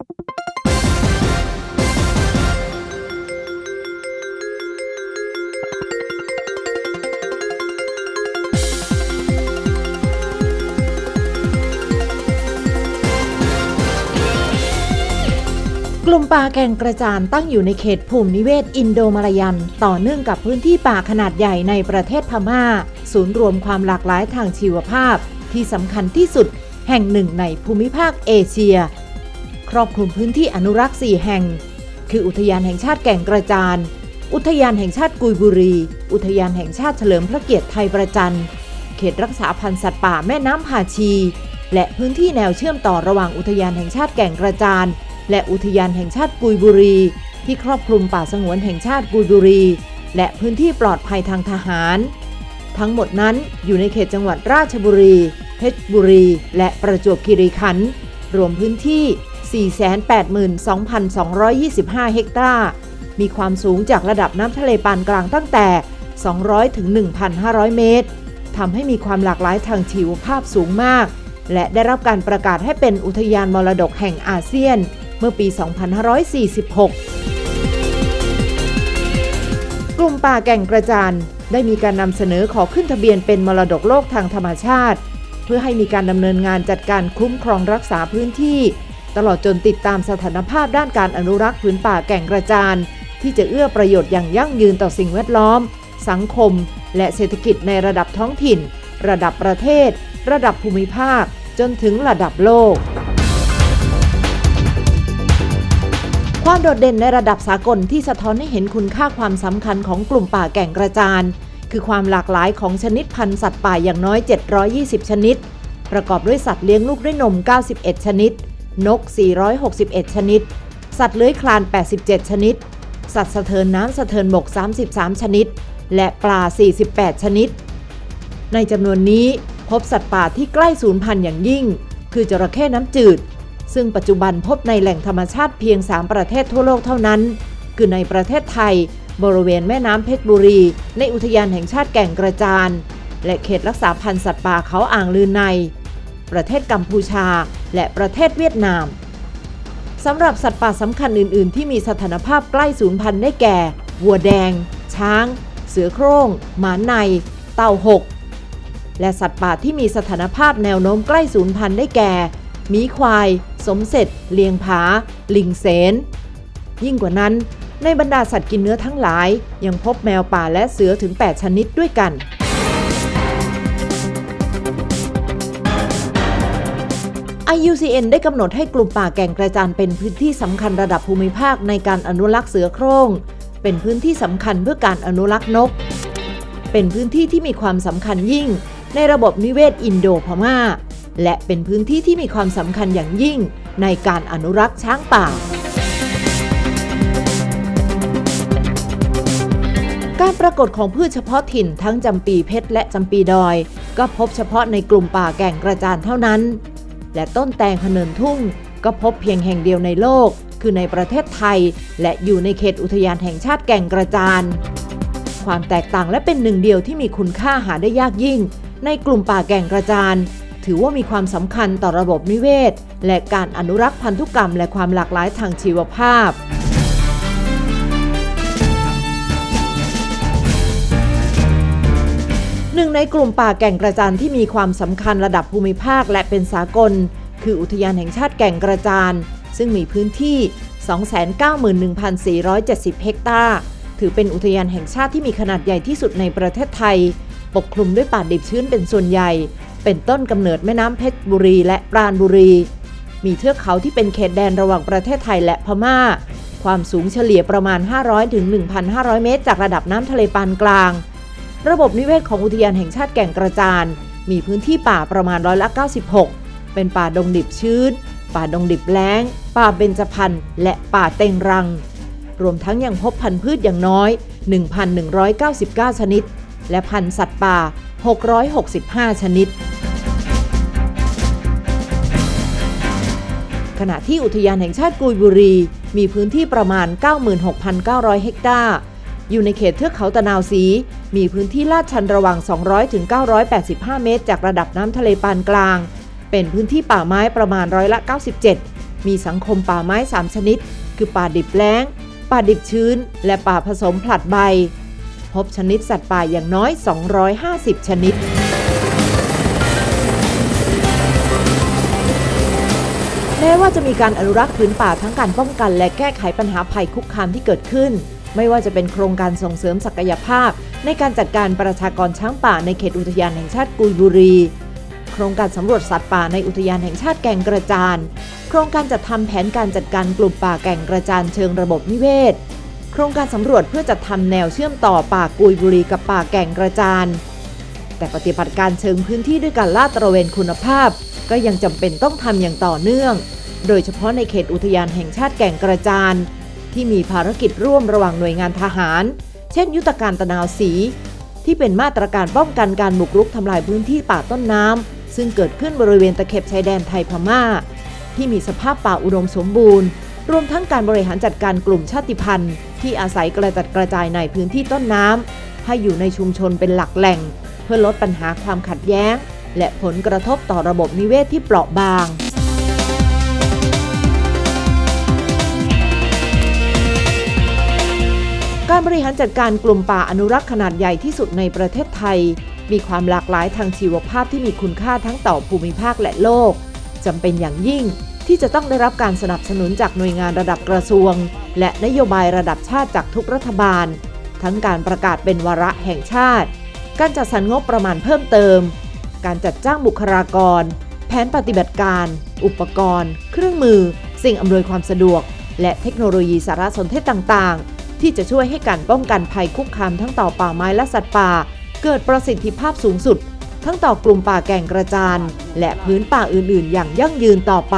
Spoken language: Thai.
กลุ่มป่าแก่งกระจานตั้งอยู่ในเขตภูมินิเวศอินโดมาลายัน ต่อเนื่องกับพื้นที่ป่าขนาดใหญ่ในประเทศพม่า ศูนย์รวมความหลากหลายทางชีวภาพ ที่สำคัญที่สุดแห่งหนึ่งในภูมิภาคเอเชีย ครอบคลุมพื้นที่อนุรักษ์ 4 แห่ง คืออุทยานแห่งชาติแก่งกระจาน อุทยานแห่งชาติกุยบุรี อุทยานแห่งชาติเฉลิมพระเกียรติไทยประจันเขตรักษาพันธุ์สัตว์ป่าแม่น้ำผาชี และพื้นที่แนวเชื่อมต่อระหว่างอุทยานแห่งชาติแก่งกระจาน และอุทยานแห่งชาติกุยบุรี ที่ครอบคลุมป่าสงวนแห่งชาติกุยบุรี และพื้นที่ปลอดภัยทางทหาร ทั้งหมดนั้นอยู่ในเขตจังหวัดราชบุรี เพชรบุรี และประจวบคีรีขันธ์รวมพื้นที่ 482,225 เฮกตาร์ มีความสูงจากระดับน้ำทะเลปานกลางตั้งแต่ 200 ถึง 1,500 เมตร ทำให้มีความหลากหลายทางชีวภาพสูงมาก และได้รับการประกาศให้เป็นอุทยานมรดกแห่งอาเซียน เมื่อปี 2546 กลุ่มป่าแก่งกระจานได้มีการนำเสนอขอขึ้นทะเบียนเป็นมรดกโลกทางธรรมชาติ เพื่อให้มีการดำเนินงานจัดการคุ้มครองรักษาพื้นที่ ตลอดจนติดตามสถานภาพด้านการอนุรักษ์พื้นป่าแก่งกระจาน ที่จะเอื้อประโยชน์อย่างยั่งยืนต่อสิ่งแวดล้อม สังคม และเศรษฐกิจในระดับท้องถิ่น ระดับประเทศ ระดับภูมิภาค จนถึงระดับโลก ความโดดเด่นในระดับสากลที่สะท้อนให้เห็นคุณค่าความสำคัญของกลุ่มป่าแก่งกระจาน คือความหลากหลายของชนิดพันธุ์สัตว์ป่าอย่างน้อย 720 ชนิด ประกอบด้วยสัตว์เลี้ยงลูกด้วยนม 91 ชนิด นก 461 ชนิด สัตว์เลื้อยคลาน 87 ชนิด สัตว์สะเทินน้ำสะเทินบก 33 ชนิด และปลา 48 ชนิด ในจำนวนนี้พบสัตว์ป่าที่ใกล้สูญพันธุ์อย่างยิ่ง คือจระเข้น้ำจืด ซึ่งปัจจุบันพบในแหล่งธรรมชาติเพียง 3 ประเทศทั่วโลกเท่านั้น คือในประเทศไทย บริเวณแม่น้ำเพชรบุรี ในอุทยานแห่งชาติแก่งกระจาน และเขตรักษาพันธุ์สัตว์ป่าเขาอ่างลือใน ประเทศกัมพูชา และประเทศเวียดนามสำหรับสัตว์ป่าสำคัญอื่น ๆ ที่มีสถานภาพใกล้สูญพันธุ์ได้แก่ วัวแดง ช้าง เสือโคร่ง หมาใน เต่าหก และสัตว์ป่าที่มีสถานภาพแนวโน้มใกล้สูญพันธุ์ได้แก่ หมีควาย สมเสร็จ เลียงผา ลิงเสน ยิ่งกว่านั้น ในบรรดาสัตว์กินเนื้อทั้งหลาย ยังพบแมวป่าและเสือถึง 8 ชนิดด้วยกัน IUCN ได้กำหนดให้กลุ่มป่าแก่งกระจานเป็นพื้นที่สำคัญระดับภูมิภาคในการอนุรักษ์เสือโคร่ง เป็นพื้นที่สำคัญเพื่อการอนุรักษ์นก เป็นพื้นที่ที่มีความสำคัญยิ่ง ในระบบนิเวศอินโดพม่า และเป็นพื้นที่ที่มีความสำคัญอย่างยิ่ง ในการอนุรักษ์ช้างป่า การปรากฏของพืชเฉพาะถิ่นทั้งจำปีเพชรและจำปีดอย ก็พบเฉพาะในกลุ่มป่าแก่งกระจานเท่านั้น และต้นแตงพเนินทุ่ง ก็พบเพียงแห่งเดียวในโลก คือในประเทศไทย และอยู่ในเขตอุทยานแห่งชาติแก่งกระจาน ความแตกต่างและเป็นหนึ่งเดียวที่มีคุณค่าหาได้ยากยิ่ง ในกลุ่มป่าแก่งกระจาน ถือว่ามีความสำคัญต่อระบบนิเวศ และการอนุรักษ์พันธุกรรม และความหลากหลายทางชีวภาพ นึ่งในกลุ่มป่าแก่งกระจานที่มีความสำคัญระดับภูมิภาคและเป็นสากล คืออุทยานแห่งชาติแก่งกระจาน ซึ่งมีพื้นที่ 291,470 เฮกตาร์ถือเป็นอุทยานแห่งชาติที่มีขนาดใหญ่ที่สุดในประเทศไทย ปกคลุมด้วยป่าดิบชื้นเป็นส่วนใหญ่ เป็นต้นกำเนิดแม่น้ำเพชรบุรีและปราณบุรี มีเทือกเขาที่เป็นเขตแดนระหว่างประเทศไทยและพม่า ความสูงเฉลี่ยประมาณ 500-1,500 เมตร จากระดับน้ำทะเลปานกลาง ระบบนิเวศของอุทยานแห่งชาติแก่งกระจาน มีพื้นที่ป่าประมาณร้อยละ 96 เป็นป่าดงดิบชื้น ป่าดงดิบแล้ง ป่าเบญจพรรณและป่าเต็งรัง รวมทั้งยังพบพันธุ์พืชอย่างน้อย 1,199 ชนิด และพันธุ์สัตว์ป่า 665 ชนิด ขณะที่อุทยานแห่งชาติกุยบุรี มีพื้นที่ประมาณ 96,900 เฮกตาร์ อยู่ในเขตเทือกเขาตะนาวสี มีพื้นที่ลาดชันระหว่าง 200 ถึง 985 เมตร จากระดับน้ำทะเลปานกลาง เป็นพื้นที่ป่าไม้ประมาณร้อยละ 97 มีสังคมป่าไม้ 3 ชนิด คือป่าดิบแล้ง ป่าดิบชื้น และป่าผสมผลัดใบ พบชนิดสัตว์ป่าอย่างน้อย 250 ชนิดแม้ว่าจะมีการอนุรักษ์พื้นป่าทั้งการป้องกันและแก้ไขปัญหาภัยคุกคามที่เกิดขึ้น ไม่ว่าจะเป็นโครงการส่งเสริมศักยภาพ ในการจัดการประชากรช้างป่าในเขตอุทยานแห่งชาติกุยบุรี โครงการสำรวจสัตว์ป่าในอุทยานแห่งชาติแก่งกระจาน โครงการจัดทำแผนการจัดการกลุ่มป่าแก่งกระจานเชิงระบบนิเวศ โครงการสำรวจเพื่อจัดทำแนวเชื่อมต่อป่ากุยบุรีกับป่าแก่งกระจาน แต่ปฏิบัติการเชิงพื้นที่ด้วยการลาดตระเวนคุณภาพ ก็ยังจำเป็นต้องทำอย่างต่อเนื่อง โดยเฉพาะในเขตอุทยานแห่งชาติแก่งกระจาน ที่มีภารกิจร่วมระหว่างหน่วยงานทหาร เช่น ยุทธการตะนาวสี ที่เป็นมาตรการป้องกันการบุกรุกทำลายพื้นที่ป่าต้นน้ำซึ่งเกิดขึ้นบริเวณตะเข็บชายแดนไทยพม่า ที่มีสภาพป่าอุดมสมบูรณ์ รวมทั้งการบริหารจัดการกลุ่มชาติพันธุ์ ที่อาศัยกระจัดกระจายในพื้นที่ต้นน้ำให้อยู่ในชุมชนเป็นหลักแหล่ง เพื่อลดปัญหาความขัดแย้ง และผลกระทบต่อระบบนิเวศที่เปราะบาง การบริหารจัดการกลุ่มป่าอนุรักษ์ขนาดใหญ่ที่สุดในประเทศไทย มีความหลากหลายทางชีวภาพที่มีคุณค่าทั้งต่อภูมิภาคและโลกจำเป็นอย่างยิ่งที่จะต้องได้รับการสนับสนุนจากหน่วยงานระดับกระทรวง และนโยบายระดับชาติจากทุกรัฐบาล ทั้งการประกาศเป็นวาระแห่งชาติ การจัดสรรงบประมาณเพิ่มเติม การจัดจ้างบุคลากร แผนปฏิบัติการ อุปกรณ์ เครื่องมือ สิ่งอำนวยความสะดวก และเทคโนโลยีสารสนเทศต่างๆ ที่จะช่วยให้การป้องกันภัยคุกคามทั้งต่อป่าไม้และสัตว์ป่า เกิดประสิทธิภาพสูงสุด ทั้งต่อกลุ่มป่าแก่งกระจาน และพื้นป่าอื่นๆ อย่างยั่งยืนต่อไป